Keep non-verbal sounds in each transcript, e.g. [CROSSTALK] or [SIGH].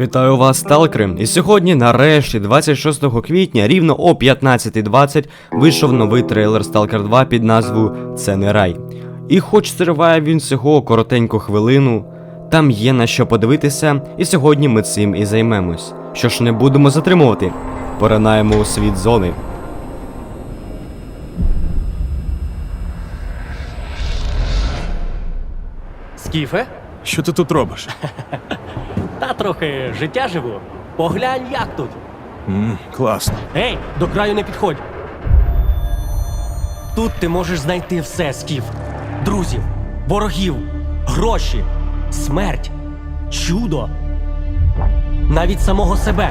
Вітаю вас, сталкери! І сьогодні, нарешті, 26 квітня, рівно о 15.20, вийшов новий трейлер Stalker 2 під назвою Це не рай. І хоч триває він всього коротеньку хвилину, там є на що подивитися, і сьогодні ми цим і займемось. Що ж не будемо затримувати, поринаємо у світ зони. Скіфе? Що ти тут робиш? [LAUGHS] Та трохи життя живу. Поглянь, як тут. м класно. Ей, до краю не підходь. Тут ти можеш знайти все, Скіф. Друзів, ворогів, гроші, смерть, чудо. Навіть самого себе.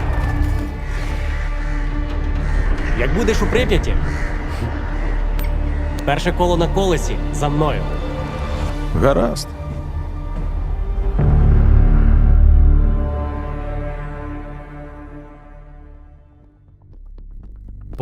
Як будеш у Прип'яті? Перше коло на колесі за мною. Гаразд.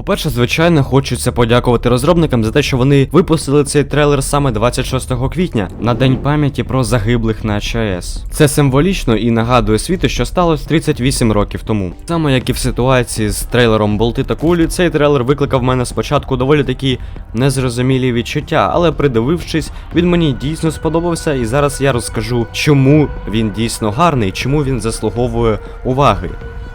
По-перше, звичайно, хочеться подякувати розробникам за те, що вони випустили цей трейлер саме 26 квітня на день пам'яті про загиблих на ЧАЕС. Це символічно і нагадує світу, що сталося 38 років тому. Саме як і в ситуації з трейлером Болти та Кулі, цей трейлер викликав в мене спочатку доволі такі незрозумілі відчуття, але придивившись, він мені дійсно сподобався, і зараз я розкажу, чому він дійсно гарний, чому він заслуговує уваги.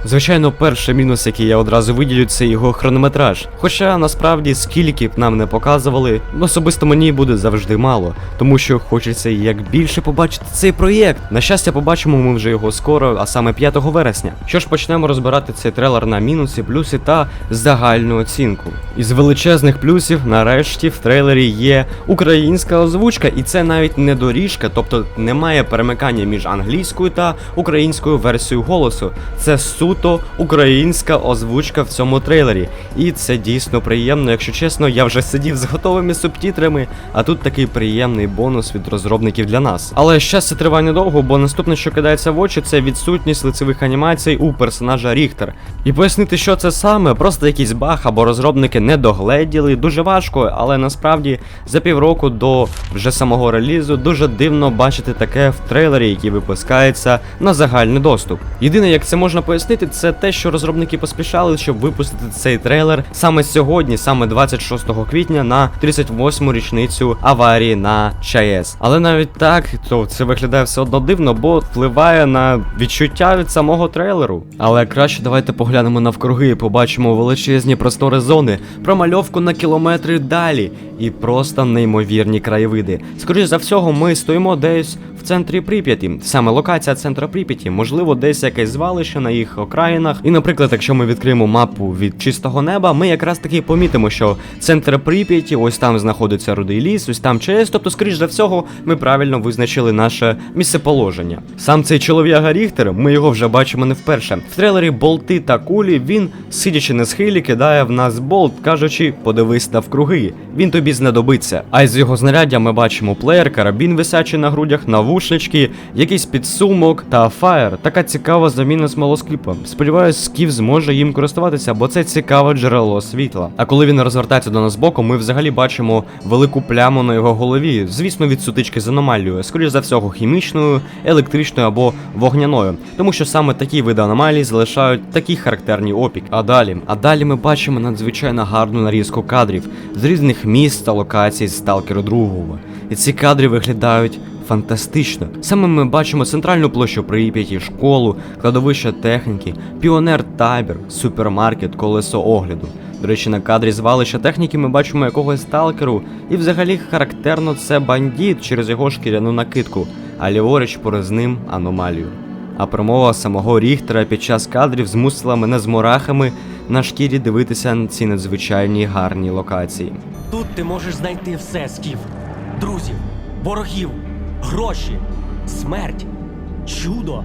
Звичайно, перший мінус, який я одразу виділю, це його хронометраж. Хоча насправді скільки б нам не показували, особисто мені буде завжди мало, тому що хочеться як більше побачити цей проєкт. На щастя, побачимо ми вже його скоро, а саме 5 вересня. Що ж почнемо розбирати цей трейлер на мінуси, плюси та загальну оцінку. Із величезних плюсів, нарешті, в трейлері є українська озвучка, і це навіть не доріжка, тобто немає перемикання між англійською та українською версією голосу. Це суто українська озвучка в цьому трейлері. І це дійсно приємно. Якщо чесно, я вже сидів з готовими субтитрами, а тут такий приємний бонус від розробників для нас. Але щастя триває недовго, бо наступне, що кидається в очі, це відсутність лицевих анімацій у персонажа Ріхтер. І пояснити, що це саме, просто якийсь баг або розробники не догледіли, дуже важко, але насправді за півроку до вже самого релізу дуже дивно бачити таке в трейлері, який випускається на загальний доступ. Єдине, як це можна пояснити, це те, що розробники поспішали, щоб випустити цей трейлер саме сьогодні, саме 26 квітня, на 38-му річницю аварії на ЧАЕС. Але навіть так, то це виглядає все одно дивно, бо впливає на відчуття від самого трейлеру. Але краще давайте поглянемо навкруги і побачимо величезні простори зони, промальовку на кілометри далі і просто неймовірні краєвиди. Скоріше за всього, ми стоїмо десь в центрі Прип'яті, саме локація центра Прип'яті, можливо, десь якесь звалище на їх окраїнах. І, наприклад, якщо ми відкриємо мапу від чистого неба, ми якраз таки помітимо, що центр Прип'яті, ось там знаходиться рудий ліс, ось там ЧС, тобто, скоріш за всього, ми правильно визначили наше місцеположення. Сам цей чолов'яга Ріхтер, ми його вже бачимо не вперше. В трейлері болти та кулі він, сидячи на схилі, кидає в нас болт, кажучи, подивись навкруги, він тобі знадобиться. А із його знаряддя ми бачимо плеєр, карабін висячий на грудях, навушнички, якийсь підсумок та фаєр. Така цікава заміна смолоскліпа. Сподіваюсь, Скіф зможе їм користуватися, бо це цікаве джерело світла. А коли він розвертається до нас боку, ми взагалі бачимо велику пляму на його голові. Звісно, від сутички з аномалією, скоріш за всього, хімічною, електричною або вогняною, тому що саме такі види аномалій залишають такі характерні опік. А далі, а далі ми бачимо надзвичайно гарну нарізку кадрів з різних міст та локацій з Сталкеру 2. І ці кадри виглядають фантастично. Саме ми бачимо центральну площу Прип'яті, школу, кладовище техніки, піонер табір, супермаркет, колесо огляду. До речі, на кадрі звалища техніки ми бачимо якогось сталкеру, і взагалі характерно це бандит через його шкіряну накидку, а ліворуч поряд ним аномалію. А промова самого Ріхтера під час кадрів змусила мене з мурахами на шкірі дивитися на ці надзвичайні гарні локації. Тут ти можеш знайти все, Скіф. Друзів, ворогів, гроші, смерть, чудо.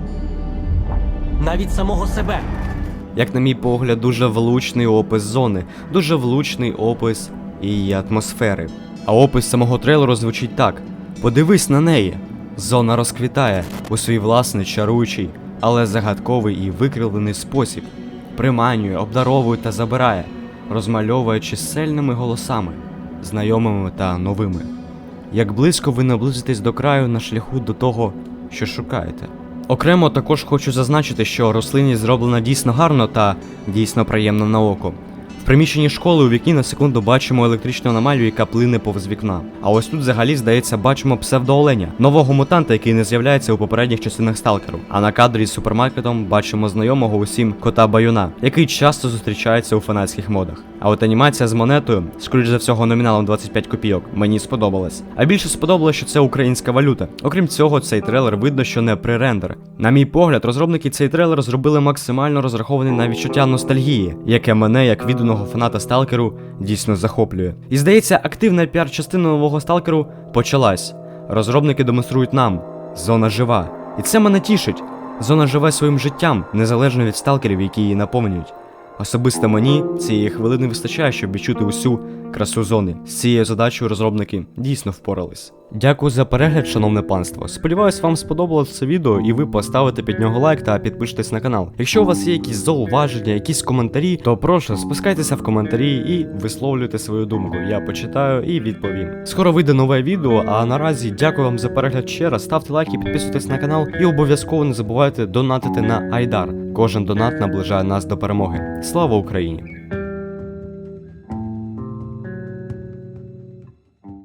Навіть самого себе. Як на мій погляд, дуже влучний опис зони, дуже влучний опис її атмосфери. А опис самого трейлеру звучить так: подивись на неї. Зона розквітає у свій власний чаруючий, але загадковий і викривлений спосіб, приманює, обдаровує та забирає, розмальовує чисельними голосами, знайомими та новими. Як близько ви наблизитесь до краю на шляху до того, що шукаєте. Окремо також хочу зазначити, що рослинність зроблена дійсно гарно та дійсно приємно на око. В приміщенні школи у вікні на секунду бачимо електричну аномалію, яка плине повз вікна. А ось тут взагалі, здається, бачимо псевдооленя, нового мутанта, який не з'являється у попередніх частинах сталкеру. А на кадрі з супермаркетом бачимо знайомого усім кота Баюна, який часто зустрічається у фанатських модах. А от анімація з монетою, скоріш за всього номіналом 25 копійок, мені сподобалась. А більше сподобалось, що це українська валюта. Окрім цього, цей трейлер видно, що не пререндер. На мій погляд, розробники цей трейлер зробили максимально розрахований на відчуття ностальгії, яке мене, як відданого фаната сталкеру, дійсно захоплює. І здається, активна піар-частина нового сталкеру почалась. Розробники демонструють нам, зона жива. І це мене тішить. Зона живе своїм життям, незалежно від сталкерів, які її наповнюють. Особисто мені цієї хвилини вистачає, щоб відчути усю красу зони. З цією задачею розробники дійсно впорались. Дякую за перегляд, шановне панство. Сподіваюсь, вам сподобалось це відео і ви поставите під нього лайк та підпишитесь на канал. Якщо у вас є якісь зауваження, якісь коментарі, то прошу спускайтеся в коментарі і висловлюйте свою думку. Я почитаю і відповім. Скоро вийде нове відео, а наразі дякую вам за перегляд ще раз. Ставте лайки, підписуйтесь на канал і обов'язково не забувайте донатити на Айдар. Кожен донат наближає нас до перемоги. Слава Україні!